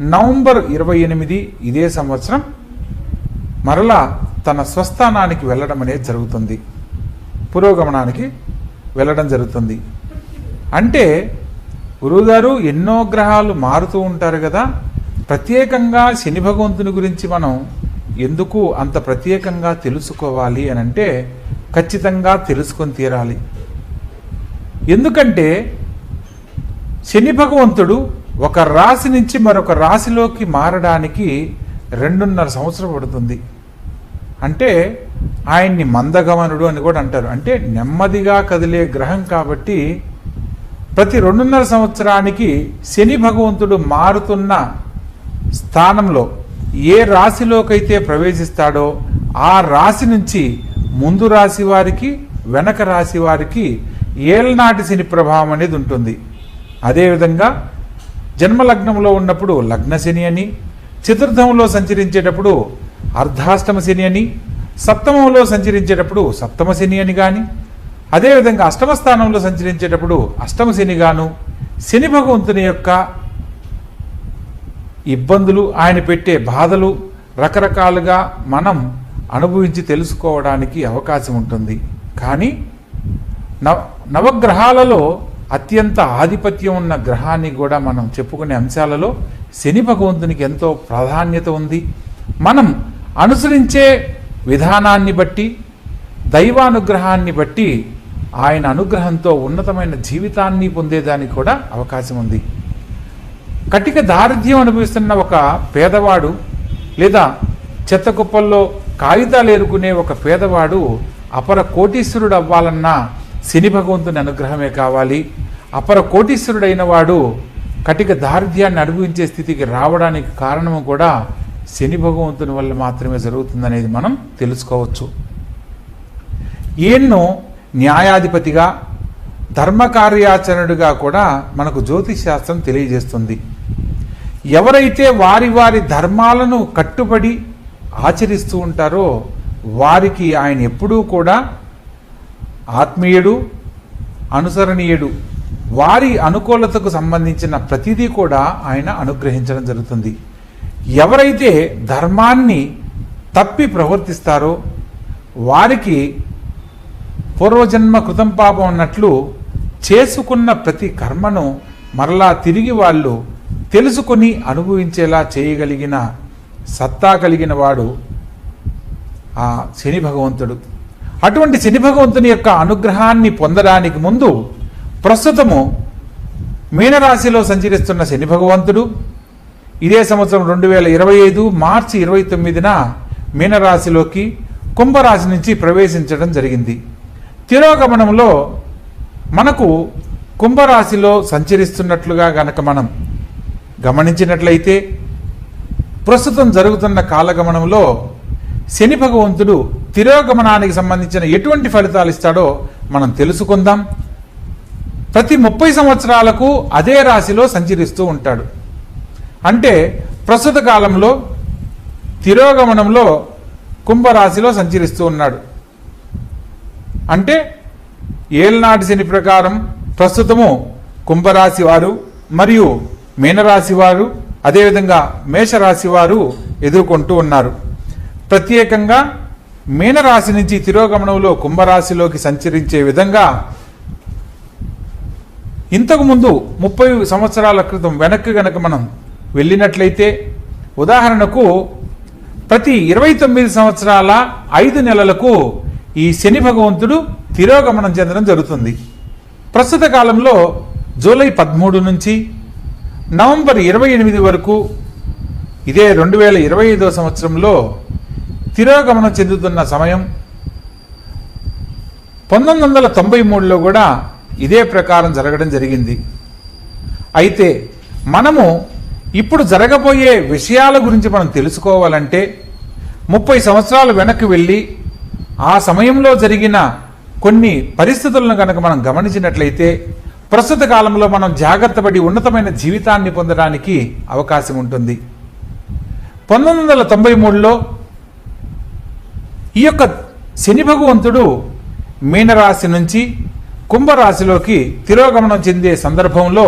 November ఇరవై ఎనిమిది ఇదే సంవత్సరం మరలా తన స్వస్థానానికి వెళ్ళడం అనేది జరుగుతుంది. పురోగమనానికి వెళ్ళడం జరుగుతుంది. అంటే గురువుగారు ఎన్నో గ్రహాలు మారుతూ ఉంటారు కదా. ప్రత్యేకంగా శని భగవంతుని గురించి మనం ఎందుకు అంత ప్రత్యేకంగా తెలుసుకోవాలి అని అంటే ఖచ్చితంగా తెలుసుకొని తీరాలి. ఎందుకంటే శని భగవంతుడు ఒక రాశి నుంచి మరొక రాశిలోకి మారడానికి రెండున్నర సంవత్సరం పడుతుంది. అంటే ఆయన్ని మందగమనుడు అని కూడా అంటారు. అంటే నెమ్మదిగా కదిలే గ్రహం కాబట్టి ప్రతి రెండున్నర సంవత్సరానికి శని భగవంతుడు మారుతున్న స్థానంలో ఏ రాశిలోకైతే ప్రవేశిస్తాడో ఆ రాశి నుంచి ముందు రాశి వారికి వెనక రాశి వారికి ఏళ్ళనాటి శని ప్రభావం అనేది ఉంటుంది. అదేవిధంగా జన్మలగ్నంలో ఉన్నప్పుడు లగ్నశని అని చతుర్థంలో సంచరించేటప్పుడు అర్ధాష్టమ శని అని సప్తమంలో సంచరించేటప్పుడు సప్తమ శని అని కానీ అదేవిధంగా అష్టమ స్థానంలో సంచరించేటప్పుడు అష్టమ శని శని భగవంతుని యొక్క ఇబ్బందులు ఆయన పెట్టే బాధలు రకరకాలుగా మనం అనుభవించి తెలుసుకోవడానికి అవకాశం ఉంటుంది. కానీ నవ నవగ్రహాలలో అత్యంత ఆధిపత్యం ఉన్న గ్రహాన్ని కూడా మనం చెప్పుకునే అంశాలలో శని భగవంతునికి ఎంతో ప్రాధాన్యత ఉంది. మనం అనుసరించే విధానాన్ని బట్టి దైవానుగ్రహాన్ని బట్టి ఆయన అనుగ్రహంతో ఉన్నతమైన జీవితాన్ని పొందేదానికి కూడా అవకాశం ఉంది. కటిక దారిద్ర్యం అనుభవిస్తున్న ఒక పేదవాడు లేదా చెత్త కుప్పల్లో కాగితాలు ఏరుకునే ఒక పేదవాడు అపర కోటీశ్వరుడు అవ్వాలన్నా శని భగవంతుని అనుగ్రహమే కావాలి. అపర కోటీశ్వరుడైన వాడు కటిక దారిద్ర్యాన్ని అనుభవించే స్థితికి రావడానికి కారణము కూడా శని భగవంతుని వల్ల మాత్రమే జరుగుతుందనేది మనం తెలుసుకోవచ్చు. ఈయన్ను న్యాయాధిపతిగా ధర్మకార్యాచరణుడిగా కూడా మనకు జ్యోతిష్ శాస్త్రం తెలియజేస్తుంది. ఎవరైతే వారి వారి ధర్మాలను కట్టుబడి ఆచరిస్తూ ఉంటారో వారికి ఆయన ఎప్పుడూ కూడా ఆత్మీయుడు అనుసరణీయుడు వారి అనుకూలతకు సంబంధించిన ప్రతిదీ కూడా ఆయన అనుగ్రహించడం జరుగుతుంది. ఎవరైతే ధర్మాన్ని తప్పి ప్రవర్తిస్తారో వారికి పూర్వజన్మ కృతం పాపం అన్నట్లు చేసుకున్న ప్రతి కర్మను మరలా తిరిగి వాళ్ళు తెలుసుకొని అనుభవించేలా చేయగలిగిన సత్తా కలిగిన వాడు ఆ శని భగవంతుడు. అటువంటి శని భగవంతుని యొక్క అనుగ్రహాన్ని పొందడానికి ముందు ప్రస్తుతము మీనరాశిలో సంచరిస్తున్న శని భగవంతుడు. ఇదే సంవత్సరం రెండు వేల ఇరవై ఐదు మార్చి ఇరవై తొమ్మిదిన మీనరాశిలోకి కుంభరాశి నుంచి ప్రవేశించడం జరిగింది. తిరోగమనంలో మనకు కుంభరాశిలో సంచరిస్తున్నట్లుగా గనక మనం గమనించినట్లయితే ప్రస్తుతం జరుగుతున్న కాలగమనంలో శని భగవంతుడు తిరోగమనానికి సంబంధించిన ఎటువంటి ఫలితాలు ఇస్తాడో మనం తెలుసుకుందాం. ప్రతి ముప్పై సంవత్సరాలకు అదే రాశిలో సంచరిస్తూ ఉంటాడు. అంటే ప్రస్తుత కాలంలో తిరోగమనంలో కుంభరాశిలో సంచరిస్తూ ఉన్నాడు. అంటే ఏలనాటి శని ప్రకారం ప్రస్తుతము కుంభరాశి వారు మరియు మీనరాశి వారు అదేవిధంగా మేషరాశి వారు ఎదుర్కొంటూ ఉన్నారు. ప్రత్యేకంగా మీనరాశి నుంచి తిరోగమనంలో కుంభరాశిలోకి సంచరించే విధంగా ఇంతకుముందు ముప్పై సంవత్సరాల క్రితం వెనక్కి గనక మనం వెళ్ళినట్లయితే ఉదాహరణకు ప్రతి ఇరవై తొమ్మిది సంవత్సరాల ఐదు నెలలకు ఈ శని భగవంతుడు తిరోగమనం చెందడం జరుగుతుంది. ప్రస్తుత కాలంలో జూలై పదమూడు నుంచి నవంబర్ ఇరవై ఎనిమిది వరకు ఇదే రెండు వేల ఇరవై ఐదో సంవత్సరంలో తిరోగమనం చెందుతున్న సమయం. పంతొమ్మిది వందల తొంభై మూడులో కూడా ఇదే ప్రకారం జరగడం జరిగింది. అయితే మనము ఇప్పుడు జరగబోయే విషయాల గురించి మనం తెలుసుకోవాలంటే ముప్పై సంవత్సరాలు వెనక్కి వెళ్ళి ఆ సమయంలో జరిగిన కొన్ని పరిస్థితులను కనుక మనం గమనించినట్లయితే ప్రస్తుత కాలంలో మనం జాగ్రత్త పడి ఉన్నతమైన జీవితాన్ని పొందడానికి అవకాశం ఉంటుంది. పంతొమ్మిది వందల తొంభై మూడులో ఈ యొక్క శని భగవంతుడు మీనరాశి నుంచి కుంభరాశిలోకి తిరోగమనం చెందే సందర్భంలో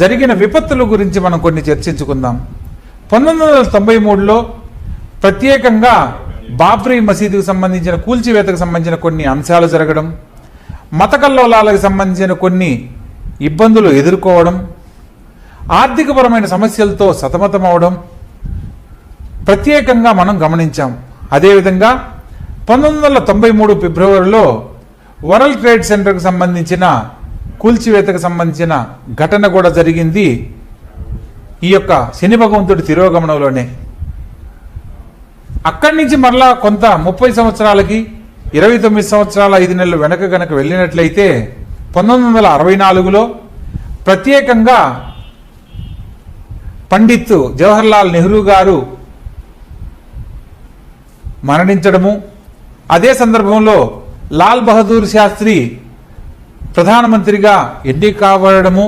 జరిగిన విపత్తుల గురించి మనం కొన్ని చర్చించుకుందాం. పంతొమ్మిది వందల తొంభై మూడులో ప్రత్యేకంగా బాబ్రీ మసీదుకు సంబంధించిన కూల్చివేతకు సంబంధించిన కొన్ని అంశాలు జరగడం మత కల్లోలాలకు సంబంధించిన కొన్ని ఇబ్బందులు ఎదుర్కోవడం ఆర్థికపరమైన సమస్యలతో సతమతమవడం ప్రత్యేకంగా మనం గమనించాం. అదేవిధంగా పంతొమ్మిది వందల తొంభై మూడు ఫిబ్రవరిలో వరల్డ్ ట్రేడ్ సెంటర్కు సంబంధించిన కూల్చివేతకు సంబంధించిన ఘటన కూడా జరిగింది ఈ యొక్క శని భగవంతుడి తిరోగమనంలోనే. అక్కడి నుంచి మరలా కొంత ముప్పై సంవత్సరాలకి ఇరవై తొమ్మిది సంవత్సరాల ఐదు నెలలు వెనక గనక వెళ్ళినట్లయితే పంతొమ్మిది వందల అరవై నాలుగులో ప్రత్యేకంగా పండిత్ జవహర్లాల్ నెహ్రూ గారు మరణించడము. అదే సందర్భంలో లాల్ బహదూర్ శాస్త్రి ప్రధానమంత్రిగా ఎన్నిక కావడము.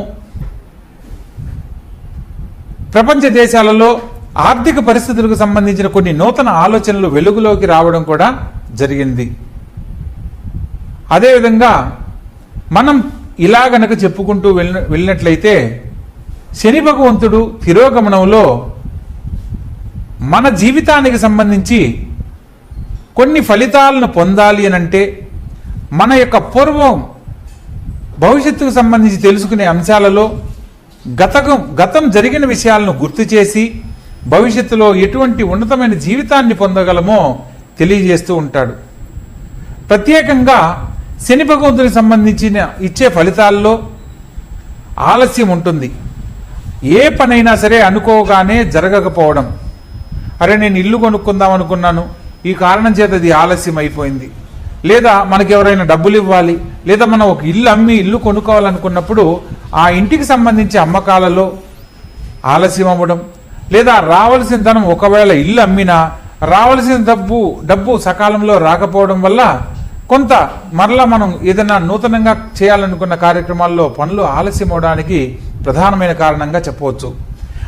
ప్రపంచ దేశాలలో ఆర్థిక పరిస్థితులకు సంబంధించిన కొన్ని నూతన ఆలోచనలు వెలుగులోకి రావడం కూడా జరిగింది. అదేవిధంగా మనం ఇలా గనక చెప్పుకుంటూ వెళ్ళిన వెళ్ళినట్లయితే శని భగవంతుడు తిరోగమనంలో మన జీవితానికి సంబంధించి కొన్ని ఫలితాలను పొందాలి అని అంటే మన యొక్క పూర్వం భవిష్యత్తుకు సంబంధించి తెలుసుకునే అంశాలలో గతకం గతం జరిగిన విషయాలను గుర్తు చేసి భవిష్యత్తులో ఎటువంటి ఉన్నతమైన జీవితాన్ని పొందగలమో తెలియజేస్తూ ఉంటాడు. ప్రత్యేకంగా శని భగవంతునికి సంబంధించిన ఇచ్చే ఫలితాల్లో ఆలస్యం ఉంటుంది. ఏ పనైనా సరే అనుకోగానే జరగకపోవడం. అరే నేను ఇల్లు కొనుక్కుందాం అనుకున్నాను. ఈ కారణం చేత అది ఆలస్యం అయిపోయింది లేదా మనకి ఎవరైనా డబ్బులు ఇవ్వాలి లేదా మనం ఒక ఇల్లు అమ్మి ఇల్లు కొనుక్కోవాలనుకున్నప్పుడు ఆ ఇంటికి సంబంధించి అమ్మకాలలో ఆలస్యం అవ్వడం లేదా రావలసిన ధనం ఒకవేళ ఇల్లు అమ్మినా రావలసిన డబ్బు డబ్బు సకాలంలో రాకపోవడం వల్ల కొంత మరలా మనం ఏదైనా నూతనంగా చేయాలనుకున్న కార్యక్రమాల్లో పనులు ఆలస్యం అవడానికి ప్రధానమైన కారణంగా చెప్పవచ్చు.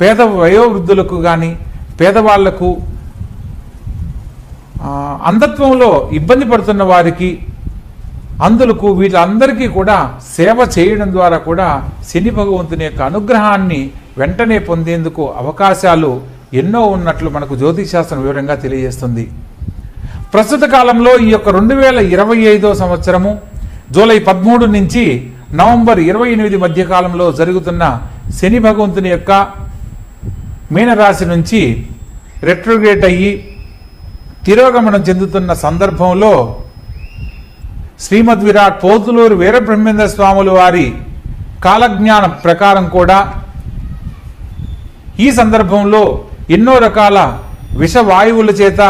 పేద వయోవృద్ధులకు కానీ పేదవాళ్ళకు అంధత్వంలో ఇబ్బంది పడుతున్న వారికి అందులకు వీళ్ళందరికీ కూడా సేవ చేయడం ద్వారా కూడా శని భగవంతుని యొక్క అనుగ్రహాన్ని వెంటనే పొందేందుకు అవకాశాలు ఎన్నో ఉన్నట్లు మనకు జ్యోతిశాస్త్రం వివరంగా తెలియజేస్తుంది. ప్రస్తుత కాలంలో ఈ యొక్క రెండు వేల ఇరవై ఐదో సంవత్సరము జూలై పదమూడు నుంచి నవంబర్ ఇరవై ఎనిమిది మధ్య కాలంలో జరుగుతున్న శని భగవంతుని యొక్క మీనరాశి నుంచి రెట్రోగ్రేట్ అయ్యి తిరోగమనం చెందుతున్న సందర్భంలో శ్రీమద్ విరాట్ పోతులూరు వీరబ్రహ్మేంద్ర స్వాములు వారి కాలజ్ఞానం ప్రకారం కూడా ఈ సందర్భంలో ఎన్నో రకాల విషవాయువుల చేత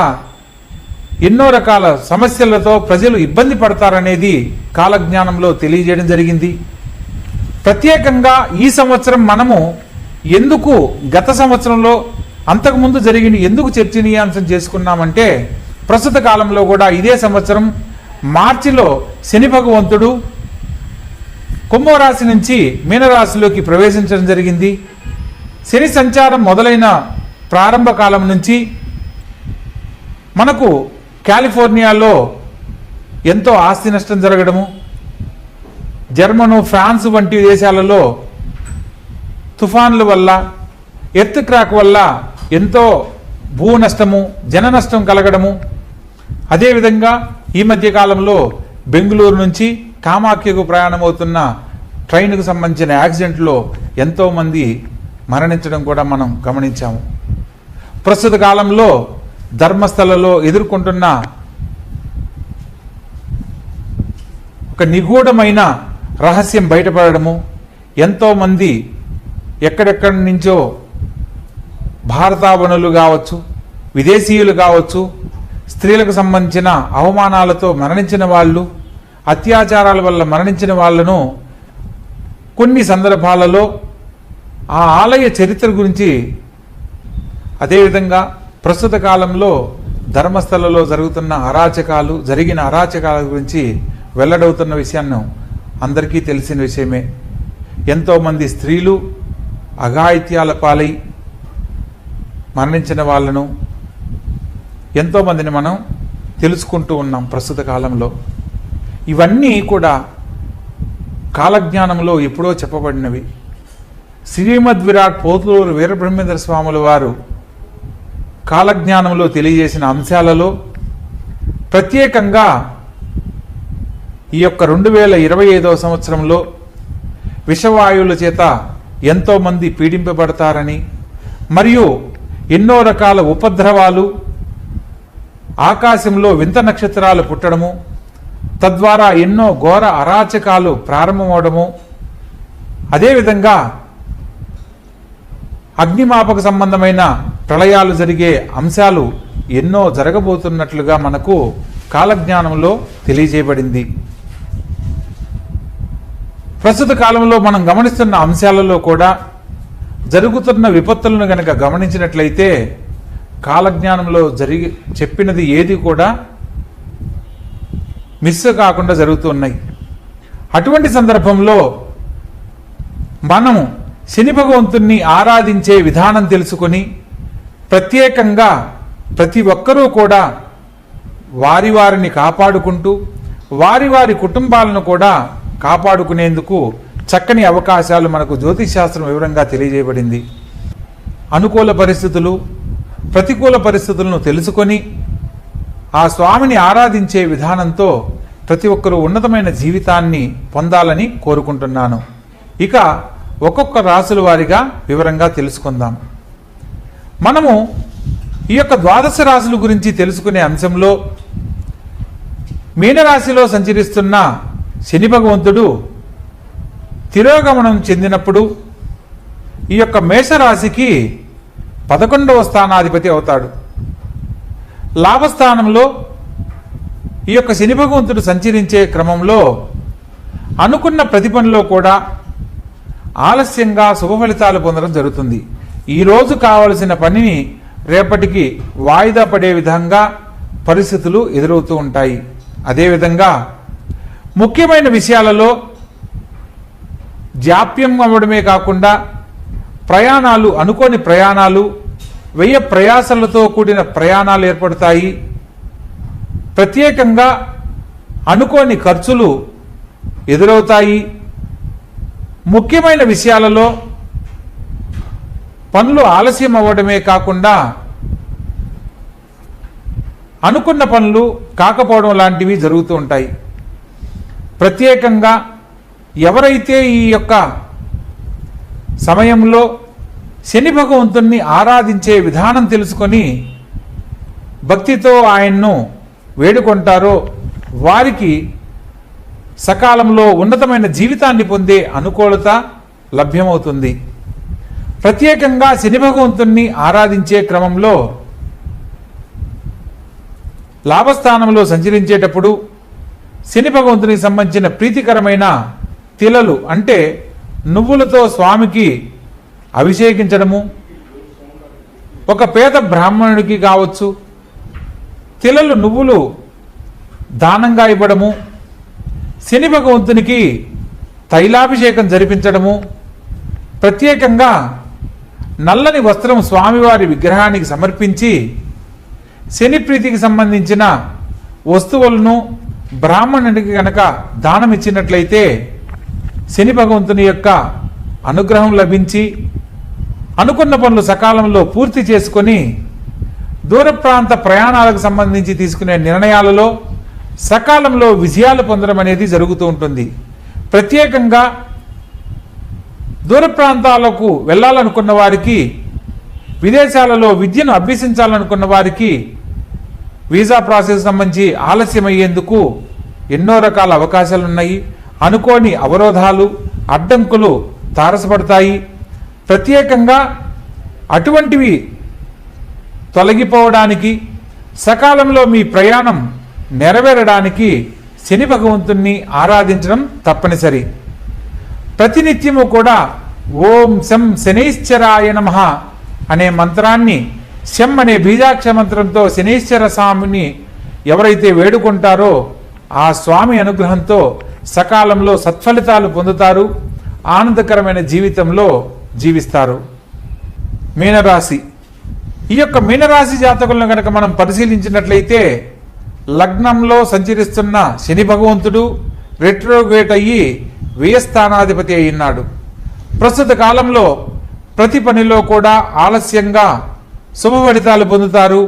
ఎన్నో రకాల సమస్యలతో ప్రజలు ఇబ్బంది పడతారనేది కాలజ్ఞానంలో తెలియజేయడం జరిగింది. ప్రత్యేకంగా ఈ సంవత్సరం మనము ఎందుకు గత సంవత్సరంలో అంతకుముందు జరిగిన ఎందుకు చర్చనీయాంశం చేసుకున్నామంటే ప్రస్తుత కాలంలో కూడా ఇదే సంవత్సరం మార్చిలో శని భగవంతుడు కుంభరాశి నుంచి మీనరాశిలోకి ప్రవేశించడం జరిగింది. శని సంచారం మొదలైన ప్రారంభ కాలం నుంచి మనకు కాలిఫోర్నియాలో ఎంతో ఆస్తి నష్టం జరగడము జర్మను ఫ్రాన్స్ వంటి దేశాలలో తుఫాన్ల వల్ల ఎర్త్ క్రాక్ వల్ల ఎంతో భూ నష్టము జన నష్టం కలగడము. అదేవిధంగా ఈ మధ్య కాలంలో బెంగళూరు నుంచి కామాఖ్యకు ప్రయాణమవుతున్న ట్రైన్కు సంబంధించిన యాక్సిడెంట్లో ఎంతోమంది మరణించడం కూడా మనం గమనించాము. ప్రస్తుత కాలంలో ధర్మస్థలలో ఎదుర్కొంటున్న ఒక నిగూఢమైన రహస్యం బయటపడము ఎంతోమంది ఎక్కడెక్కడి నుంచో భారతావనులు కావచ్చు విదేశీయులు కావచ్చు స్త్రీలకు సంబంధించిన అవమానాలతో మరణించిన వాళ్ళు అత్యాచారాల వల్ల మరణించిన వాళ్ళను కొన్ని సందర్భాలలో ఆ ఆలయ చరిత్ర గురించి అదేవిధంగా ప్రస్తుత కాలంలో ధర్మస్థలలో జరుగుతున్న అరాచకాలు జరిగిన అరాచకాల గురించి వెల్లడవుతున్న విషయాన్ని అందరికీ తెలిసిన విషయమే. ఎంతోమంది స్త్రీలు అఘాయిత్యాల పాలై మరణించిన వాళ్ళను ఎంతోమందిని మనం తెలుసుకుంటూ ఉన్నాం ప్రస్తుత కాలంలో. ఇవన్నీ కూడా కాలజ్ఞానంలో ఎప్పుడో చెప్పబడినవి. శ్రీమద్ విరాట్ పోతులూరు వీరబ్రహ్మేంద్ర స్వాముల వారు కాలజ్ఞానంలో తెలియజేసిన అంశాలలో ప్రత్యేకంగా ఈ యొక్క రెండు వేల ఇరవై ఐదవ సంవత్సరంలో విషవాయువుల చేత ఎంతోమంది పీడింపబడతారని మరియు ఎన్నో రకాల ఉపద్రవాలు ఆకాశంలో వింత నక్షత్రాలు పుట్టడము తద్వారా ఎన్నో ఘోర అరాచకాలు ప్రారంభమవడము. అదేవిధంగా అగ్నిమాపక సంబంధమైన ప్రళయాలు జరిగే అంశాలు ఎన్నో జరగబోతున్నట్లుగా మనకు కాలజ్ఞానంలో తెలియజేయబడింది. ప్రస్తుత కాలంలో మనం గమనిస్తున్న అంశాలలో కూడా జరుగుతున్న విపత్తులను గనక గమనించినట్లయితే కాలజ్ఞానంలో జరిగి చెప్పినది ఏది కూడా మిస్ కాకుండా జరుగుతున్నాయి అటువంటి సందర్భంలో మనము శని భగవంతుణ్ణి ఆరాధించే విధానం తెలుసుకొని ప్రత్యేకంగా ప్రతి ఒక్కరూ కూడా వారి వారిని కాపాడుకుంటూ వారి వారి కుటుంబాలను కూడా కాపాడుకునేందుకు చక్కని అవకాశాలు మనకు జ్యోతిశాస్త్రం వివరంగా తెలియజేయబడింది. అనుకూల పరిస్థితులు ప్రతికూల పరిస్థితులను తెలుసుకొని ఆ స్వామిని ఆరాధించే విధానంతో ప్రతి ఒక్కరూ ఉన్నతమైన జీవితాన్ని పొందాలని కోరుకుంటున్నాను. ఇక ఒక్కొక్క రాసుల వారిగా వివరంగా తెలుసుకుందాం. మనము ఈ యొక్క ద్వాదశ రాశుల గురించి తెలుసుకునే అంశంలో మీనరాశిలో సంచరిస్తున్న శని భగవంతుడు తిరోగమనం చెందినప్పుడు ఈ యొక్క మేషరాశికి పదకొండవ స్థానాధిపతి అవుతాడు. లాభస్థానంలో ఈ యొక్క శని భగవంతుడు సంచరించే క్రమంలో అనుకున్న ప్రతి పనిలో కూడా ఆలస్యంగా శుభ ఫలితాలు పొందడం జరుగుతుంది. ఈరోజు కావలసిన పనిని రేపటికి వాయిదా పడే విధంగా పరిస్థితులు ఎదురవుతూ ఉంటాయి. అదేవిధంగా ముఖ్యమైన విషయాలలో జాప్యం అవ్వడమే కాకుండా ప్రయాణాలు అనుకోని ప్రయాణాలు వ్యయ ప్రయాసలతో కూడిన ప్రయాణాలు ఏర్పడతాయి. ప్రత్యేకంగా అనుకోని ఖర్చులు ఎదురవుతాయి. ముఖ్యమైన విషయాలలో పనులు ఆలస్యం అవ్వడమే కాకుండా అనుకున్న పనులు కాకపోవడం లాంటివి జరుగుతూ ఉంటాయి. ప్రత్యేకంగా ఎవరైతే ఈ యొక్క సమయంలో శని భగవంతుణ్ణి ఆరాధించే విధానం తెలుసుకొని భక్తితో ఆయన్ను వేడుకుంటారో వారికి సకాలంలో ఉన్నతమైన జీవితాన్ని పొందే అనుకూలత లభ్యమవుతుంది. ప్రత్యేకంగా శని భగవంతుణ్ణి ఆరాధించే క్రమంలో లాభస్థానంలో సంచరించేటప్పుడు శని భగవంతునికి సంబంధించిన ప్రీతికరమైన తిలలు అంటే నువ్వులతో స్వామికి అభిషేకించడము ఒక పేద బ్రాహ్మణుడికి కావచ్చు తిలలు నువ్వులు దానంగా ఇవ్వడము శని భగవంతునికి తైలాభిషేకం జరిపించడము ప్రత్యేకంగా నల్లని వస్త్రం స్వామివారి విగ్రహానికి సమర్పించి శని ప్రీతికి సంబంధించిన వస్తువులను బ్రాహ్మణుడికి గనక దానం ఇచ్చినట్లయితే శని భగవంతుని యొక్క అనుగ్రహం లభించి అనుకున్న పనులు సకాలంలో పూర్తి చేసుకొని దూర ప్రాంత ప్రయాణాలకు సంబంధించి తీసుకునే నిర్ణయాలలో సకాలంలో విజయాలు పొందడం అనేది జరుగుతూ ఉంటుంది. ప్రత్యేకంగా దూర ప్రాంతాలకు వెళ్ళాలనుకున్న వారికి విదేశాలలో విద్యను అభ్యసించాలనుకున్న వారికి వీసా ప్రాసెస్ సంబంధించి ఆలస్యమయ్యేందుకు ఎన్నో రకాల అవకాశాలున్నాయి. అనుకోని అవరోధాలు అడ్డంకులు తారసపడతాయి. ప్రత్యేకంగా అటువంటివి తొలగిపోవడానికి సకాలంలో మీ ప్రయాణం నెరవేరడానికి శని భగవంతుణ్ణి ఆరాధించడం తప్పనిసరి. ప్రతినిత్యము కూడా ఓం శం శనైశ్చరాయ నమ అనే మంత్రాన్ని శం అనే బీజాక్ష మంత్రంతో శనీశ్వర స్వామిని ఎవరైతే వేడుకుంటారో ఆ స్వామి అనుగ్రహంతో సకాలంలో సత్ఫలితాలు పొందుతారు ఆనందకరమైన జీవితంలో జీవిస్తారు. మీనరాశి. ఈ యొక్క మీనరాశి జాతకులను కనుక మనం పరిశీలించినట్లయితే లగ్నంలో సంచరిస్తున్న శని భగవంతుడు రెట్రోగేట్ అయ్యి వ్యయస్థానాధిపతి అయినాడు. ప్రస్తుత కాలంలో ప్రతి పనిలో కూడా ఆలస్యంగా శుభ ఫలితాలు పొందుతారు.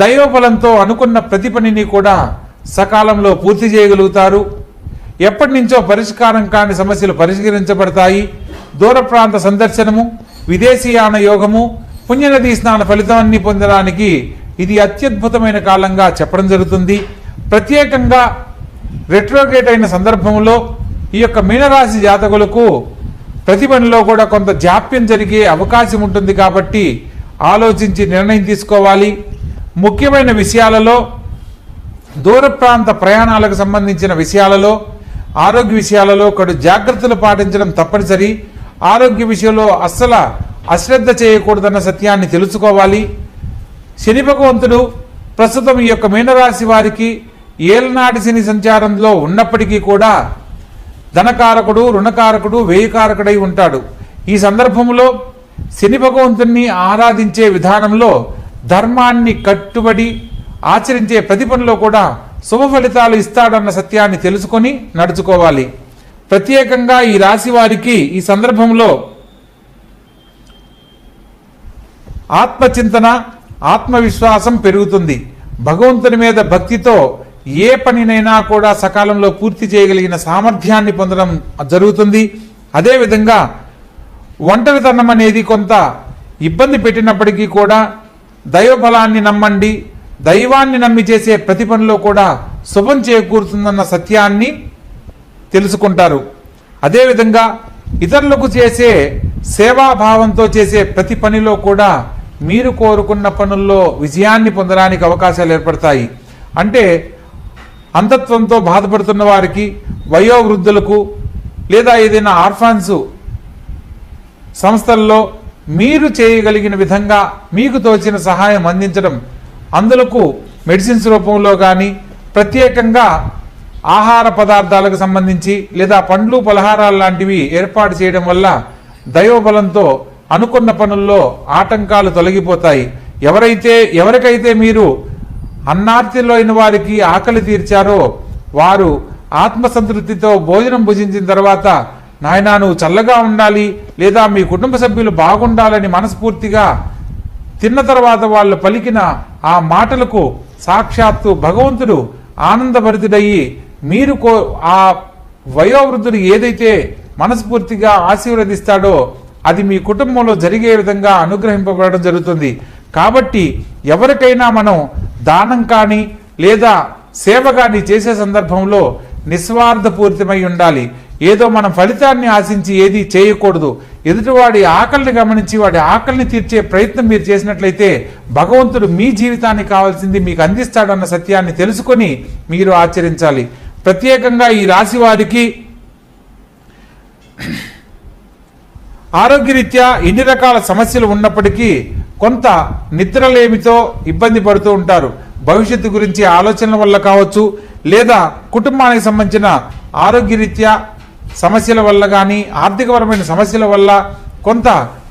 దైవబలంతో అనుకున్న ప్రతి పనిని కూడా సకాలంలో పూర్తి చేయగలుగుతారు. ఎప్పటి నుంచో పరిష్కారం కాని సమస్యలు పరిష్కరించబడతాయి. దూర ప్రాంత సందర్శనము విదేశీయాన యోగము పుణ్యనదీ స్నాన ఫలితాన్ని పొందడానికి ఇది అత్యద్భుతమైన కాలంగా చెప్పడం జరుగుతుంది. ప్రత్యేకంగా రెట్రోగేట్ అయిన సందర్భంలో ఈ యొక్క మీనరాశి జాతకులకు ప్రతి పనిలో కూడా కొంత జాప్యం జరిగే అవకాశం ఉంటుంది కాబట్టి ఆలోచించి నిర్ణయం తీసుకోవాలి. ముఖ్యమైన విషయాలలో దూర ప్రాంత ప్రయాణాలకు సంబంధించిన విషయాలలో ఆరోగ్య విషయాలలో కడు జాగ్రత్తలు పాటించడం తప్పనిసరి. ఆరోగ్య విషయంలో అస్సల అశ్రద్ధ చేయకూడదన్న సత్యాన్ని తెలుసుకోవాలి. శని భగవంతుడు ప్రస్తుతం ఈ యొక్క మీనరాశి వారికి ఏలనాటి శని సంచారంలో ఉన్నప్పటికీ కూడా ధనకారకుడు రుణకారకుడు వ్యయకారకుడై ఉంటాడు. ఈ సందర్భంలో శని భగవంతుణ్ణి ఆరాధించే విధానంలో ధర్మాన్ని కట్టుబడి ఆచరించే ప్రతి పనిలో కూడా శుభ ఫలితాలు ఇస్తాడన్న సత్యాన్ని తెలుసుకొని నడుచుకోవాలి. ప్రత్యేకంగా ఈ రాశి వారికి ఈ సందర్భంలో ఆత్మచింతన ఆత్మవిశ్వాసం పెరుగుతుంది. భగవంతుని మీద భక్తితో ఏ పనినైనా కూడా సకాలంలో పూర్తి చేయగలిగిన సామర్థ్యాన్ని పొందడం జరుగుతుంది. అదేవిధంగా ఒంటరితనం అనేది కొంత ఇబ్బంది పెట్టినప్పటికీ కూడా దైవఫలాన్ని నమ్మండి దైవాన్ని నమ్మి చేసే ప్రతి పనిలో కూడా శుభం చేకూరుతుందన్న సత్యాన్ని తెలుసుకుంటారు. అదేవిధంగా ఇతరులకు చేసే సేవాభావంతో చేసే ప్రతి పనిలో కూడా మీరు కోరుకున్న పనుల్లో విజయాన్ని పొందడానికి అవకాశాలు ఏర్పడతాయి. అంటే అంధత్వంతో బాధపడుతున్న వారికి వయోవృద్ధులకు లేదా ఏదైనా ఆర్ఫాన్స్ సంస్థల్లో మీరు చేయగలిగిన విధంగా మీకు తోచిన సహాయం అందించడం అందులకు మెడిసిన్స్ రూపంలో కానీ ప్రత్యేకంగా ఆహార పదార్థాలకు సంబంధించి లేదా పండ్లు పలహారాలు లాంటివి ఏర్పాటు చేయడం వల్ల దైవబలంతో అనుకున్న పనుల్లో ఆటంకాలు తొలగిపోతాయి. ఎవరైతే ఎవరికైతే మీరు అన్నార్తిలో అయిన వారికి ఆకలి తీర్చారో వారు ఆత్మసంతృప్తితో భోజనం భుజించిన తర్వాత నాయనా నువ్వు చల్లగా ఉండాలి లేదా మీ కుటుంబ సభ్యులు బాగుండాలని మనస్ఫూర్తిగా తిన్న తర్వాత వాళ్ళు పలికిన ఆ మాటలకు సాక్షాత్తు భగవంతుడు ఆనందభరితుడయ్యి మీరు కో ఆ వయోవృద్ధుడు ఏదైతే మనస్ఫూర్తిగా ఆశీర్వదిస్తాడో అది మీ కుటుంబంలో జరిగే విధంగా అనుగ్రహింపబడడం జరుగుతుంది. కాబట్టి ఎవరికైనా మనం దానం కానీ లేదా సేవ కానీ చేసే సందర్భంలో నిస్వార్థపూరితమై ఉండాలి. ఏదో మనం ఫలితాన్ని ఆశించి ఏది చేయకూడదు. ఎదుటివాడి ఆకలిని గమనించి వాడి ఆకలిని తీర్చే ప్రయత్నం మీరు చేసినట్లయితే భగవంతుడు మీ జీవితానికి కావాల్సింది మీకు అందిస్తాడన్న సత్యాన్ని తెలుసుకొని మీరు ఆచరించాలి. ప్రత్యేకంగా ఈ రాశి వారికి ఆరోగ్యరీత్యా ఎన్ని రకాల సమస్యలు ఉన్నప్పటికీ కొంత నిద్రలేమితో ఇబ్బంది పడుతూ ఉంటారు. భవిష్యత్తు గురించి ఆలోచనల వల్ల కావచ్చు లేదా కుటుంబానికి సంబంధించిన ఆరోగ్యరీత్యా సమస్యల వల్ల కానీ ఆర్థికపరమైన సమస్యల వల్ల కొంత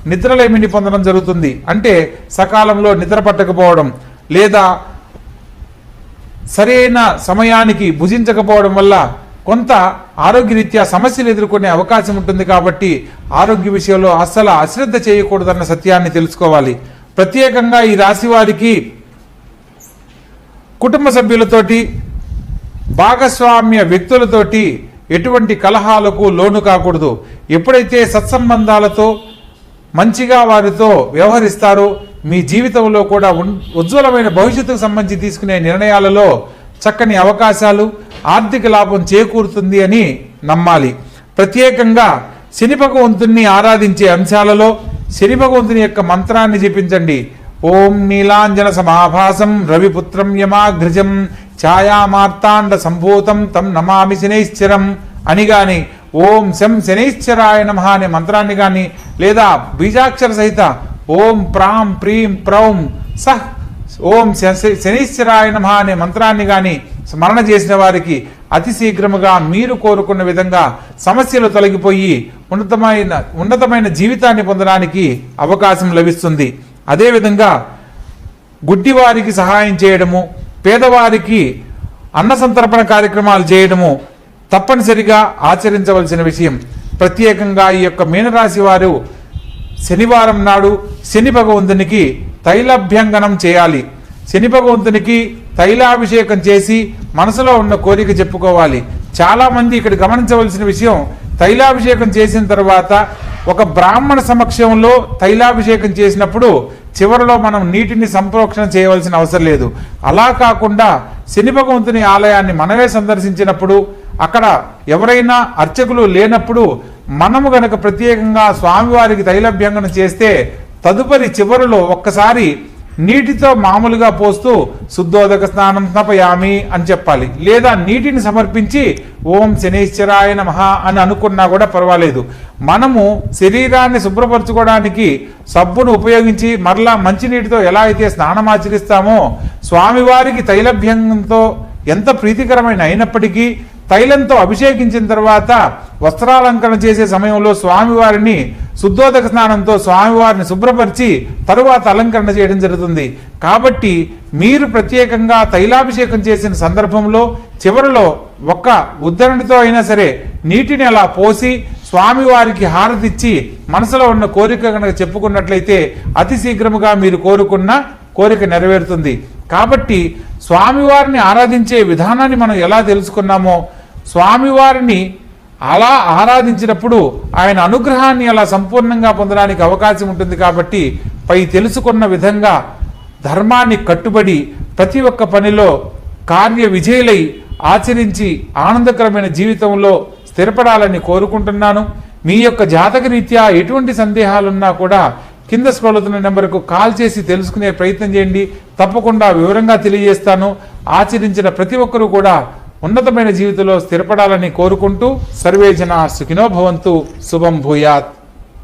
నిద్రలేమిని పొందడం జరుగుతుంది. అంటే సకాలంలో నిద్ర పట్టకపోవడం లేదా సరైన సమయానికి భుజించకపోవడం వల్ల కొంత ఆరోగ్యరీత్యా సమస్యలు ఎదుర్కొనే అవకాశం ఉంటుంది కాబట్టి ఆరోగ్య విషయంలో అస్సలు అశ్రద్ధ చేయకూడదన్న సత్యాన్ని తెలుసుకోవాలి. ప్రత్యేకంగా ఈ రాశి వారికి కుటుంబ సభ్యులతోటి భాగస్వామ్య వ్యక్తులతోటి ఎటువంటి కలహాలకు లోను కాకూడదు. ఎప్పుడైతే సత్సంబంధాలతో మంచిగా వారితో వ్యవహరిస్తారో మీ జీవితంలో కూడా ఉజ్వలమైన భవిష్యత్తుకు సంబంధించి తీసుకునే నిర్ణయాలలో చక్కని అవకాశాలు ఆర్థిక లాభం చేకూరుతుంది అని నమ్మాలి. ప్రత్యేకంగా శని భగవంతుణ్ణి ఆరాధించే అంశాలలో శని భగవంతుని యొక్క మంత్రాన్ని జపించండి. ఓం నీలాంజన సమాభాసం రవిపుత్రం యమాఘ్రజం ఛాయామార్తాండ సంభూతం తం నమామి శనైశ్చరం అని గాని ఓం శం శనైశ్చరాయ నమ అనే మంత్రాన్ని కానీ లేదా బీజాక్షర సహిత ఓం ప్రాం ప్రీం ప్రౌం సహ్ ఓం శ- శనీశ్వరాయ నమ అనే మంత్రాన్ని కానీ స్మరణ చేసిన వారికి అతి శీఘ్రముగా మీరు కోరుకున్న విధంగా సమస్యలు తొలగిపోయి ఉన్నతమైన ఉన్నతమైన జీవితాన్ని పొందడానికి అవకాశం లభిస్తుంది. అదేవిధంగా గుడ్డివారికి సహాయం చేయడము పేదవారికి అన్న సంతర్పణ కార్యక్రమాలు చేయడము తప్పనిసరిగా ఆచరించవలసిన విషయం. ప్రత్యేకంగా ఈ యొక్క మీనరాశి వారు శనివారం నాడు శని భగవంతునికి తైలాభ్యంగనం చేయాలి. శని భగవంతునికి తైలాభిషేకం చేసి మనసులో ఉన్న కోరిక చెప్పుకోవాలి. చాలామంది ఇక్కడ గమనించవలసిన విషయం తైలాభిషేకం చేసిన తర్వాత ఒక బ్రాహ్మణ సమక్షంలో తైలాభిషేకం చేసినప్పుడు చివరిలో మనం నీటిని సంప్రోక్షణ చేయవలసిన అవసరం లేదు. అలా కాకుండా శని భగవంతుని ఆలయాన్ని మనమే సందర్శించినప్పుడు అక్కడ ఎవరైనా అర్చకులు లేనప్పుడు మనము గనక ప్రత్యేకంగా స్వామివారికి తైలభ్యంగన చేస్తే తదుపరి చివరిలో ఒక్కసారి నీటితో మామూలుగా పోస్తూ శుద్ధోదక స్నానం స్నపయామి అని చెప్పాలి. లేదా నీటిని సమర్పించి ఓం శనీశ్వరాయ నమః అని అనుకున్నా కూడా పర్వాలేదు. మనము శరీరాన్ని శుభ్రపరచుకోవడానికి సబ్బును ఉపయోగించి మరలా మంచినీటితో ఎలా అయితే స్నానం ఆచరిస్తామో స్వామివారికి తైలభ్యంతో ఎంత ప్రీతికరమైన అయినప్పటికీ తైలంతో అభిషేకించిన తర్వాత వస్త్రాలంకరణ చేసే సమయంలో స్వామివారిని శుద్ధోదక స్నానంతో స్వామివారిని శుభ్రపరిచి తరువాత అలంకరణ చేయడం జరుగుతుంది. కాబట్టి మీరు ప్రత్యేకంగా తైలాభిషేకం చేసిన సందర్భంలో చివరిలో ఒక్క ఉద్ధరణితో అయినా సరే నీటిని అలా పోసి స్వామివారికి హారతిచ్చి మనసులో ఉన్న కోరిక కనుక చెప్పుకున్నట్లయితే అతి శీఘ్రముగా మీరు కోరుకున్న కోరిక నెరవేరుతుంది. కాబట్టి స్వామివారిని ఆరాధించే విధానాన్ని మనం ఎలా తెలుసుకున్నామో స్వామివారిని అలా ఆరాధించినప్పుడు ఆయన అనుగ్రహాన్ని అలా సంపూర్ణంగా పొందడానికి అవకాశం ఉంటుంది కాబట్టి పై తెలుసుకున్న విధంగా ధర్మాన్ని కట్టుబడి ప్రతి ఒక్క పనిలో కార్య విజయులై ఆచరించి ఆనందకరమైన జీవితంలో స్థిరపడాలని కోరుకుంటున్నాను. మీ యొక్క జాతక రీత్యా ఎటువంటి సందేహాలున్నా కూడా కింద స్క్రోల్ అవుతున్న నెంబర్కు కాల్ చేసి తెలుసుకునే ప్రయత్నం చేయండి. తప్పకుండా వివరంగా తెలియజేస్తాను. ఆచరించిన ప్రతి ఒక్కరూ కూడా ఉన్నతమైన జీవితంలో స్థిరపడాలని కోరుకుంటూ సర్వే సుఖినోభవంతు సుఖినో భవంతు. శుభం భూయాత్.